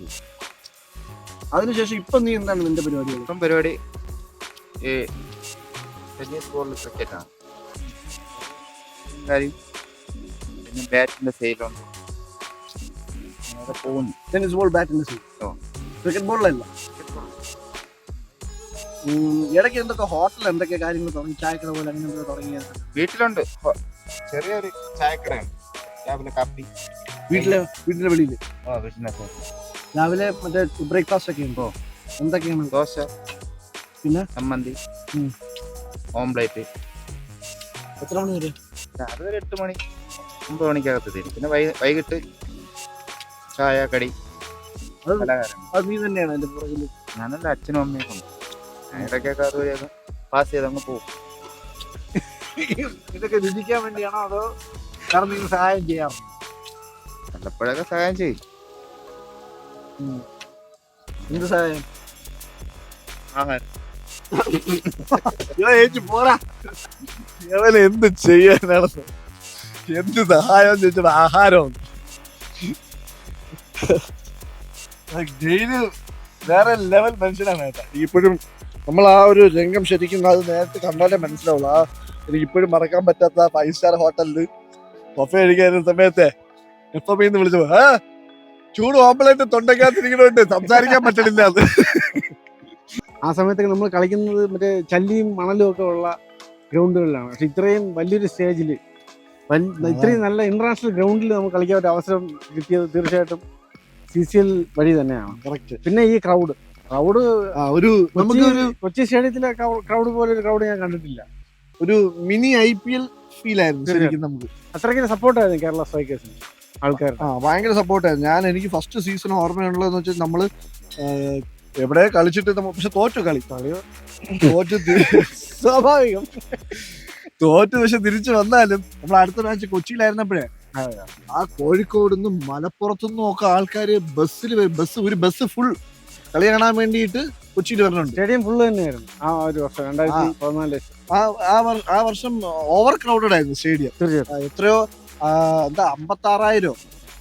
A: അതിനുശേഷം ഇപ്പൊ നീ എന്താണ് നിന്റെ പരിപാടി?
B: ഇപ്പം പരിപാടി ഈ ടെന്നീസ് ബോളിൽ ക്രിക്കറ്റാണ്. കാര്യം പിന്നെ ബാറ്റിന്റെ സെയിലുണ്ട് അങ്ങനെ പോകുന്നു.
A: ടെന്നീസ് ബോൾ ബാറ്റിന്റെ
B: ഓ.
A: ക്രിക്കറ്റ് ബോളിലല്ല ഇടയ്ക്ക് എന്തൊക്കെ ഹോട്ടൽ എന്തൊക്കെ കാര്യങ്ങൾ തുടങ്ങി? ചായക്കട പോലെ അങ്ങനെ എന്തൊക്കെ തുടങ്ങിയ
B: വീട്ടിലുണ്ട്. ചെറിയൊരു ചായക്കടയാണ് രാവിലെ കാപ്പി.
A: വീട്ടിലെ വീട്ടിലെ വെളിയിൽ രാവിലെ മറ്റേ ബ്രേക്ക്ഫാസ്റ്റ് ഒക്കെ ഉണ്ടോ? എന്തൊക്കെയാണ്?
B: ദോശ.
A: പിന്നെ?
B: ചമ്മന്തി. ഓംപ്ലേറ്റ്.
A: എത്ര മണി വരെ?
B: രാവിലെ ഒരു എട്ട് മണി ഒമ്പത് മണിക്കകത്ത് തീരും. പിന്നെ വൈകിട്ട് ചായ കടി
A: അത് നീ തന്നെയാണ് എന്റെ പുറകിൽ
B: ഞാനല്ല അച്ഛനും അമ്മയും കൊണ്ട് ഇടയ്ക്കൊക്കെ അത് പാസ് ചെയ്ത് അങ്ങ് പോകും.
C: ഇതൊക്കെ രുചിക്കാൻ വേണ്ടിയാണോ അതോ കാരണം നിങ്ങൾ സഹായം ചെയ്യാറുണ്ട്
B: വല്ലപ്പോഴൊക്കെ സഹായം ചെയ്യും.
A: എന്ത് സഹായം? പോരാ എന്ത് ചെയ്യാനാണ് എന്ത് സഹായം ചോദിച്ചത് ആഹാരം വേറെ ലെവൽ മനുഷ്യനാണ് ഇപ്പോഴും നമ്മൾ ആ ഒരു രംഗം ശരിക്കും അത് നേരത്തെ കണ്ടാലേ മനസ്സിലാവുള്ളൂ. ആ എനിക്ക് ഇപ്പോഴും മറക്കാൻ പറ്റാത്ത ഫൈവ് സ്റ്റാർ ഹോട്ടലിൽ കൊഫ കഴിക്കായിരുന്ന സമയത്തെ എഫ് എം വിളിച്ചു ആ ചൂട് ഓമ്പലേറ്റ് തൊണ്ടക്കകത്തിരിക്കണോണ്ട് സംസാരിക്കാൻ പറ്റണില്ല അത്.
C: ആ സമയത്തൊക്കെ നമ്മൾ കളിക്കുന്നത് മറ്റേ ചല്ലിയും മണലും ഒക്കെ ഉള്ള ഗ്രൗണ്ടുകളിലാണ്. പക്ഷെ ഇത്രയും വലിയൊരു സ്റ്റേജിൽ ഇത്രയും നല്ല ഇന്റർനാഷണൽ ഗ്രൗണ്ടിൽ നമുക്ക് കളിക്കാൻ ഒരു അവസരം കിട്ടിയത് തീർച്ചയായിട്ടും സി സി എൽ വഴി തന്നെയാണ്.
A: കറക്റ്റ്
C: പിന്നെ ഈ ക്രൗഡ് ക്രൗഡ്
A: ഒരു നമുക്ക് ഒരു
C: കൊച്ചി സ്റ്റേഡിയത്തിലെ ക്രൗഡ് പോലെ ഒരു ക്രൗഡ് ഞാൻ കണ്ടിട്ടില്ല.
A: ഒരു mini I P L feel ആയിരുന്നു ശരിക്കും നമുക്ക്.
C: അത്രയ്ക്ക് സപ്പോർട്ടായിരുന്നു കേരള സ്ട്രൈക്കേഴ്സിന് ആൾക്കാർ
A: ആ ഭയങ്കര സപ്പോർട്ടായിരുന്നു ഞാൻ എനിക്ക് ഫസ്റ്റ് സീസൺ ഓർമ്മയുള്ളതെന്ന് വെച്ചാൽ നമ്മൾ എവിടെ കളിച്ചിട്ട് നമ്മൾ പക്ഷെ തോറ്റു കളി. തോറ്റു തി-
C: സ്വാഭാവികം.
A: തോറ്റു പക്ഷെ തിരിച്ചു വന്നാലും നമ്മൾ അടുത്ത മാച്ച് കൊച്ചിയിലായിരുന്നപ്പോഴേ ആ കോഴിക്കോട് നിന്നും മലപ്പുറത്തുനിന്നും ഒക്കെ ആൾക്കാർ ബസ്സിൽ ബസ് ഒരു ബസ് ഫുൾ കളി കാണാൻ വേണ്ടിയിട്ട് കൊച്ചിയിൽ വരുന്നുണ്ട്
C: സ്റ്റേഡിയം ഫുള്ള് തന്നെയായിരുന്നു. ആ ഒരു വർഷം രണ്ടായിരത്തി പതിനാല്
A: ആ ആ വർഷം ഓവർ ക്രൗഡഡ് ആയിരുന്നു സ്റ്റേഡിയം. എത്രയോ എന്താ അമ്പത്തി ആറായിരം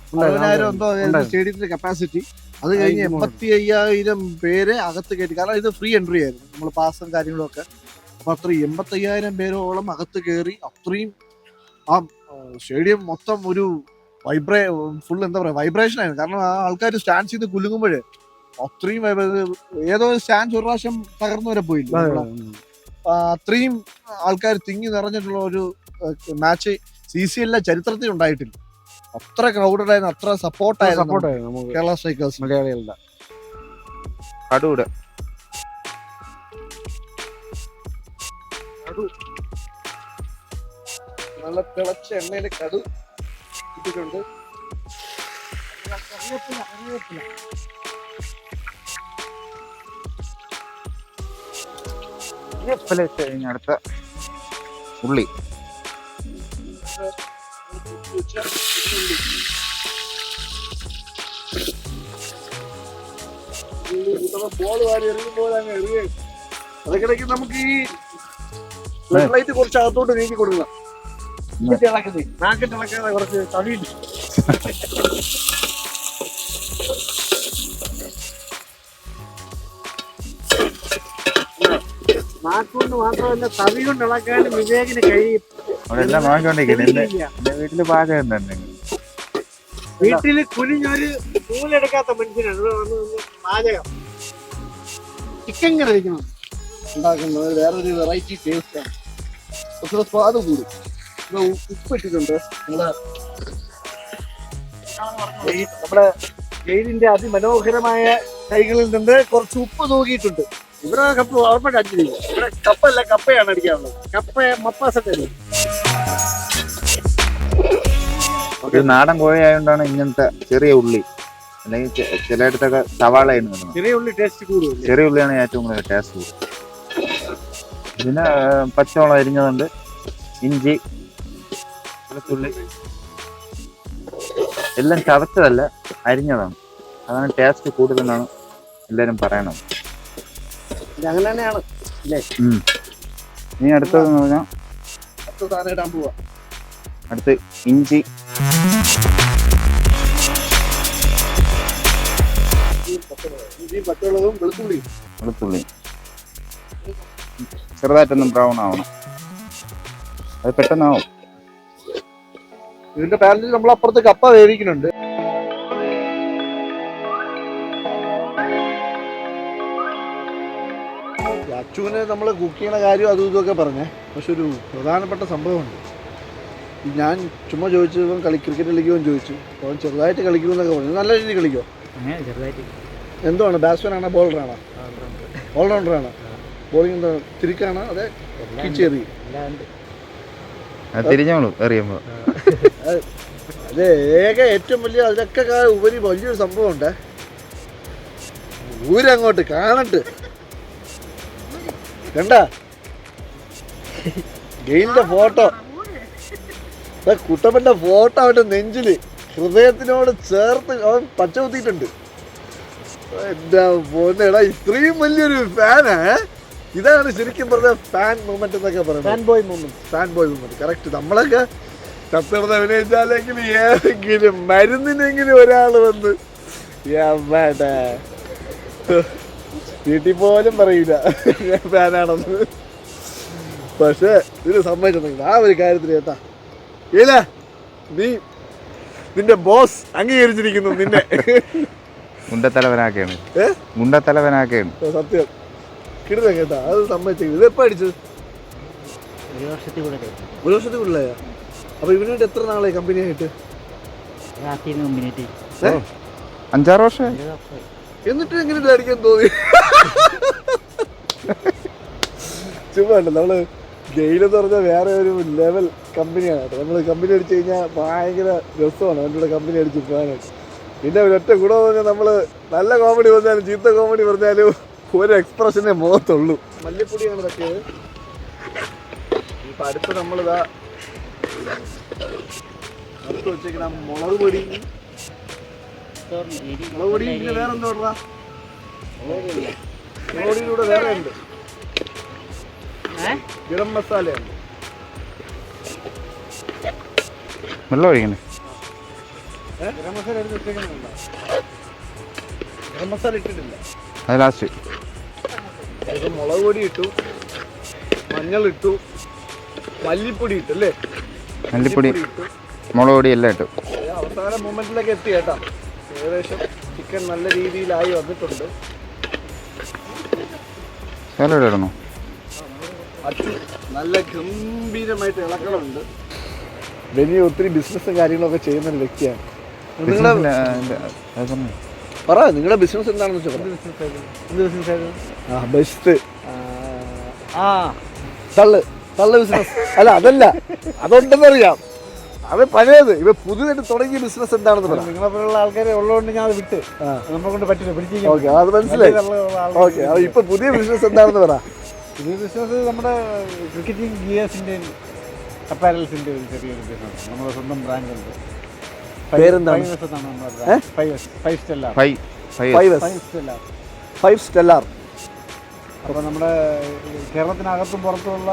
A: അറുപതിനായിരം എന്തോ സ്റ്റേഡിയത്തിന്റെ കപ്പാസിറ്റി അത് കഴിഞ്ഞ് എൺപത്തി അയ്യായിരം പേരെ അകത്ത് കയറ്റി. കാരണം ഇത് ഫ്രീ എൻട്രി ആയിരുന്നു. നമ്മൾ പാസും കാര്യങ്ങളും ഒക്കെ അപ്പൊ അത്രയും എൺപത്തി അയ്യായിരം പേരോളം അകത്ത് കയറി അത്രയും ആ സ്റ്റേഡിയം മൊത്തം ഒരു വൈബ്രേ ഫുൾ എന്താ പറയുക വൈബ്രേഷൻ ആയിരുന്നു. കാരണം ആ ആൾക്കാർ സ്റ്റാൻഡ് ചെയ്ത് കുലുങ്ങുമ്പോഴേ അത്രയും ഏതോ സ്റ്റാൻഡ് ഒരു പ്രാവശ്യം തകർന്നു വരെ പോയില്ല അത്രയും ആൾക്കാർ തിങ്ങി നിറഞ്ഞിട്ടുള്ള ഒരു മാച്ച് സി സി എല്ലിലെ ചരിത്രത്തിൽ ഉണ്ടായിട്ടില്ല. അത്ര ക്രൗഡഡ് ആയിരുന്നു അത്ര സപ്പോർട്ടായിരുന്നു
C: സപ്പോർട്ടായിരുന്നു നമുക്ക്
A: കേരള സ്ട്രൈക്കേഴ്സ്
C: മലയാളികളുടെ.
B: കടൂട്
A: നല്ല തിളച്ച എണ്ണയിൽ കടു ഇട്ടിട്ടുണ്ട്.
B: വേപ്പില ഇട്ട് കഴിഞ്ഞ അടുത്ത ഉള്ളി.
A: ബോൾ വാരി എറിയുമ്പോൾ അങ്ങ് എറിയേ. ഇടയ്ക്കിടയ്ക്ക് നമുക്ക് ഈ ഫ്ലഡ് ലൈറ്റ് കുറച്ച് അകത്തോട്ട് നീക്കി കൊടുക്കണം. ഇളക്കുന്നേ നാക്കിട്ട് ഇളക്കാതെ കുറച്ച് തവിയിട്ട് നാക്കുകൊണ്ട് മാത്രമല്ല തവി കൊണ്ട് ഇളക്കാനും വിവേകിന് കഴിയും.
B: നോക്കിക്കൊണ്ടിരിക്കുന്നത് വീട്ടിൽ പാചകം തന്നെ.
A: വീട്ടിൽ കുനിഞ്ഞൊരു നൂലെടുക്കാത്ത മനുഷ്യനാണ്. ഇവിടെ വന്ന് പാചകം. ചിക്കൻ കറി വെക്കണം. ഉണ്ടാക്കുന്നത് വേറൊരു വെറൈറ്റി ടേസ്റ്റ് ആണ്. കുറച്ചുകൂടെ സ്വാദ് കൂടും. ഉപ്പ് ഇട്ടിട്ടുണ്ട്. നമ്മളെ ഈ- നമ്മുടെ ജയിലിന്റെ അതിമനോഹരമായ കൈകളിൽ നിന്ന് കുറച്ച് ഉപ്പ് തൂക്കിയിട്ടുണ്ട് ഇവിടെ കപ്പ് ഓർമ്മ അടിച്ചിരിക്കും ഇവിടെ കപ്പല്ല കപ്പയാണ് അടിക്കാനുള്ളത് കപ്പ മപ്പാസട്ടല്ലേ
B: ഒരു നാടൻ കോഴി ആയതുകൊണ്ടാണ് ഇങ്ങനത്തെ ചെറിയ ഉള്ളി. അല്ലെങ്കിൽ ചിലയിടത്തൊക്കെ സവാള
C: ചെറിയ ഉള്ളി ടേസ്റ്റ് കൂടുതൽ
B: ചെറിയ ഉള്ളിയാണ് ഏറ്റവും കൂടുതൽ ടേസ്റ്റ് കൂടുതൽ. പിന്നെ പച്ചമുളക് അരിഞ്ഞതുണ്ട്. ഇഞ്ചി വെളുത്തുള്ളി എല്ലാം ചതച്ചതല്ല അരിഞ്ഞതാണ്. അതാണ് ടേസ്റ്റ് കൂടുതലെന്നാണ് എല്ലാരും പറയണത്.
A: അങ്ങനെ തന്നെയാണ്
B: നീ ഇനി അടുത്തതെന്ന് പറഞ്ഞാൽ
A: അടുത്ത
B: ഇഞ്ചി. വെളുത്തുള്ളി. ചെറുതായിട്ടൊന്നും ബ്രൗൺ ആവണം. അത് പെട്ടെന്നാവും.
A: ഇതിന്റെ പാരലിൽ നമ്മൾ അപ്പുറത്ത് കപ്പ വേവിക്കുന്നുണ്ട്. അച്ചുവിന് നമ്മൾ കുക്ക് ചെയ്യണ കാര്യം അതും ഇതൊക്കെ പറഞ്ഞേ. പക്ഷെ ഒരു പ്രധാനപ്പെട്ട സംഭവമുണ്ട്. ഞാൻ ചുമ്മാ ചോദിച്ചു ഇവൻ കളി ക്രിക്കറ്റ് കളിക്കുമെന്ന് ചോദിച്ചു. അപ്പോൾ അവൻ ചെറുതായിട്ട് കളിക്കുമെന്നൊക്കെ പറഞ്ഞു. നല്ല രീതിയിൽ കളിക്കോ എന്തുവാണ്? ബാറ്റ്സ്മാൻ ആണോ? ബോളറാണോ ഓൾറൗണ്ടറാണോ ബോളിംഗ് എന്താ? തിരിക്കാണോ? അതെ എറിയും
B: അത് തിരിഞ്ഞോളൂ എറിയുമ്പോൾ
A: അത് ഏക ഏറ്റവും വലിയ അതിലൊക്കെ ഉപരി വലിയൊരു സംഭവമുണ്ട്. ഊരങ്ങോട്ട് കാണട്ട്. കണ്ട? ഗെയിലിന്റെ ഫോട്ടോ. കുട്ടപ്പന്റെ ഫോട്ടോ അവന്റെ നെഞ്ചിൽ. ഹൃദയത്തിനോട് ചേർത്ത് അവൻ പച്ച കുത്തിയിട്ടുണ്ട്. എന്താ പോന്നെടാ ഇത്രയും വലിയൊരു ഫാനാ ഇതാണ് ശരിക്കും പറഞ്ഞ ഫാൻ മൂവ്മെന്റ് എന്നൊക്കെ പറയുന്നത്. Fan boy movement fan boy movement correct നമ്മളൊക്കെ കത്തിടന്ന് അഭിനയിച്ചാലെങ്കിലും ഏതെങ്കിലും മരുന്നിനെങ്കിലും ഒരാൾ വന്ന് എവിടെ വീട്ടിൽ പോലും പറയില്ല. ഞാൻ ഫാനാണെന്ന്. പക്ഷേ ഇത് സമ്മതിച്ചിട്ടുണ്ടെങ്കിൽ ആ ഒരു കാര്യത്തിൽ കേട്ടാ ഇല്ല നീ നിന്റെ ബോസ് അംഗീകരിച്ചിരിക്കുന്നു നിന്നെ.
B: ഗുണ്ടത്തലവനാക്കുകയാണ്? ഗുണ്ടത്തലവനാക്കുകയാണ്
A: സത്യം. കിട്ടുന്ന കേട്ടാ. അത് സമ്മതിച്ചെങ്കിൽ ഇത് എപ്പോ അടിച്ചത്?
D: ഒരു വർഷത്തിൽ കൂടെ
A: ഒരു വർഷത്തിൽ കൂടുതലായ? അപ്പൊ ഇവന് വേണ്ടി എത്ര നാളായി കമ്പനി ആയിട്ട്?
D: രാത്രി കമ്പനിയായിട്ട്
B: അഞ്ചാറ് വർഷം
A: എന്നിട്ട് എങ്ങനെ അടിക്കാൻ തോന്നി? ചുമ്മാ ഉണ്ട് നമ്മൾ ഗെയിൽ എന്ന് പറഞ്ഞാൽ വേറെ ഒരു ലെവൽ കമ്പനിയാണ് കേട്ടോ നമ്മൾ കമ്പനി അടിച്ചു കഴിഞ്ഞാൽ ഭയങ്കര രസമാണ് അവന്റെ കൂടെ കമ്പനി അടിച്ച് പോകാനായിട്ട്. പിന്നെ ഒരൊറ്റ ഗുണമെന്ന് പറഞ്ഞാൽ നമ്മൾ നല്ല കോമഡി പറഞ്ഞാലും ചീത്ത കോമഡി പറഞ്ഞാലും ഒരു എക്സ്പ്രഷനെ മുഖത്തുള്ളൂ. മല്ലിപ്പൊടിയാണ് തട്ടിയത് ഇപ്പം അടുത്ത് നമ്മളിതാ അടുത്ത് വെച്ചേക്കുന്ന മുളക് പൊടി. മുളക് പൊടി പിന്നെ വേറെ മുളക് ഉണ്ട്. ഗരം മസാലയുണ്ട്
B: വെള്ളം ഒഴിക്കണേ.
C: ഗരം മസാല എടുത്ത് വെച്ചേക്കുന്നുണ്ടോ
A: ഗരം മസാല ഇട്ടിട്ടില്ല.
B: അത് ലാസ്റ്റ്
A: ഇപ്പം മുളക് പൊടി ഇട്ടു മഞ്ഞൾ ഇട്ടു മല്ലിപ്പൊടി ഇട്ടു അല്ലേ?
B: മല്ലിപ്പൊടി മുളക് പൊടി എല്ലാം ഇട്ടു.
A: അവസാന മൂമെന്റിലേക്ക് എത്തി കേട്ടോ. ഏകദേശം ചിക്കൻ നല്ല രീതിയിലായി വന്നിട്ടുണ്ട്.
B: എവിടെ ഇടണോ
A: അച്ചു നല്ല ഗംഭീരമായിട്ട് ഇളക്കണമുണ്ട്. വലിയ ഒത്തിരി ബിസിനസ്സും കാര്യങ്ങളൊക്കെ ചെയ്യുന്ന ഒരു വ്യക്തിയാണ്. നിങ്ങളുടെ പറ നിങ്ങളുടെ ബിസിനസ് എന്താണെന്ന് വെച്ചാൽ ബെസ്റ്റ്
C: ആ.
A: തള്ള്. തള്ള് ബിസിനസ് അല്ല അതല്ല. അതുണ്ടെന്നറിയാം. അത് പഴയത്. ഇവ പുതിയതായിട്ട് തുടങ്ങിയ ബിസിനസ് എന്താണെന്ന് പറയാം
C: നിങ്ങളെ പോലുള്ള ആൾക്കാരെ ഉള്ളതുകൊണ്ട് ഞാൻ അത് വിട്ട്. നമ്മളെ കൊണ്ട് പറ്റില്ല.
A: ഓക്കെ അത് മനസ്സിലായി. ഓക്കെ അത് ഇപ്പൊ പുതിയ ബിസിനസ് എന്താണെന്ന് പറ.
C: പുതിയ ബിസിനസ് നമ്മുടെ ക്രിക്കറ്റിംഗ് ഗിയേഴ്സിന്റെ അപ്പാരൽസിന്റെ ഒരു ചെറിയൊരു ബിസിനസ് നമ്മുടെ സ്വന്തം ബ്രാൻഡുണ്ട്
A: പേരെന്താണ്?
C: Five five stellar
B: five five
A: five
C: five stellar
A: five stellar
C: അപ്പോൾ നമ്മുടെ കേരളത്തിനകത്തും പുറത്തുമുള്ള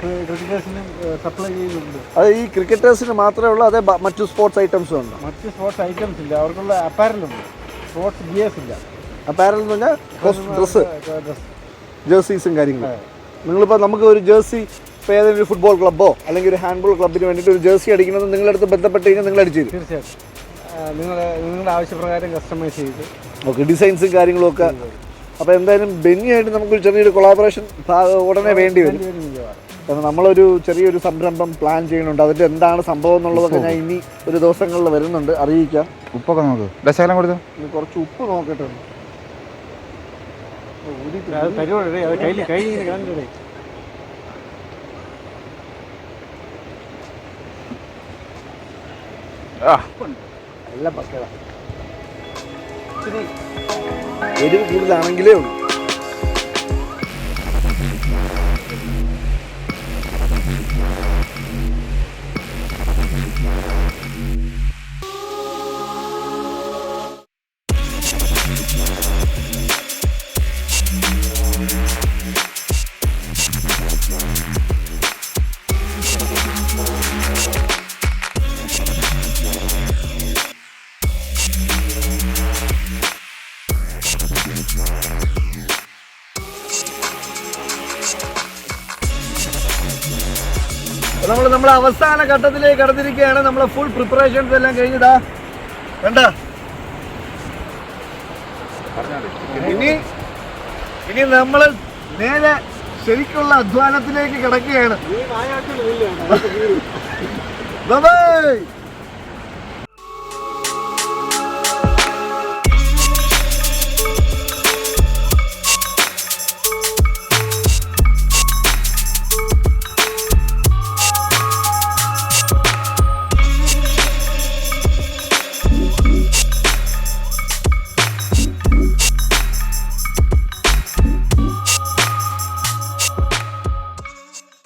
C: ക്രിക്കറ്റേഴ്സിനും സപ്ലൈ ചെയ്യുന്നുണ്ട്.
A: അത് ഈ ക്രിക്കറ്റേഴ്സിന് മാത്രമേ ഉള്ളൂ? അതേ മറ്റു സ്പോർട്സ് ഐറ്റംസും ഉണ്ട്?
C: മറ്റു സ്പോർട്സ് ഐറ്റംസ് ഇല്ല. അവർക്കുള്ള അപ്പാരലുണ്ട് സ്പോർട്സ് ഗിയേഴ്സ് ഇല്ല.
A: അപ്പാരൽ എന്ന് പറഞ്ഞാൽ ഡ്രസ്സ്
C: ഡ്രസ്
A: ജേഴ്സീസും കാര്യങ്ങളും. നിങ്ങളിപ്പോൾ നമുക്ക് ഒരു ജേഴ്സി ഇപ്പോൾ ഏതെങ്കിലും ഒരു ഫുട്ബോൾ ക്ലബ്ബോ അല്ലെങ്കിൽ ഒരു ഹാൻഡ്ബോൾ ക്ലബ്ബിന് വേണ്ടിയിട്ട് ഒരു ജേഴ്സി അടിക്കണമെന്ന് നിങ്ങളുടെ അടുത്ത് ബന്ധപ്പെട്ട് കഴിഞ്ഞാൽ നിങ്ങൾ അടിച്ചു തരും.
C: തീർച്ചയായിട്ടും. നിങ്ങൾ നിങ്ങളുടെ ആവശ്യപ്രകാരം കസ്റ്റമൈസ് ചെയ്ത്.
A: ഓക്കെ ഡിസൈൻസും കാര്യങ്ങളും ഒക്കെ അപ്പോൾ എന്തായാലും ബെന്നിയായിട്ട് നമുക്കൊരു ചെറിയൊരു കൊളാബറേഷൻ ഉടനെ വേണ്ടി വരും. കാരണം നമ്മളൊരു ചെറിയൊരു സംരംഭം പ്ലാൻ ചെയ്യുന്നുണ്ട്. അതിന്റെ എന്താണ് സംഭവം എന്നുള്ളതൊക്കെ ഞാൻ ഇനി ഒരു ദിവസങ്ങളിൽ വരുന്നുണ്ട്. അറിയിക്കാം.
B: ഉപ്പൊക്കെ നോക്ക്. ദശകലം കൊടുത്തു.
A: കുറച്ച് ഉപ്പ് നോക്കട്ടെ നല്ല ഓ, ഇച്ചിരി എരിവ് കൂടുതലാണെങ്കിലേ ഉള്ളൂ. നമ്മൾ നമ്മൾ അവസാന ഘട്ടത്തിലേക്ക് കടന്നിരിക്കുകയാണ്. നമ്മളെ ഫുൾ പ്രിപ്പറേഷൻസ് എല്ലാം കഴിഞ്ഞതാ. കണ്ട ഇനി ഇനി നമ്മൾ നേരെ ശരിക്കുള്ള അധ്വാനത്തിലേക്ക് കിടക്കുകയാണ്. ബൈ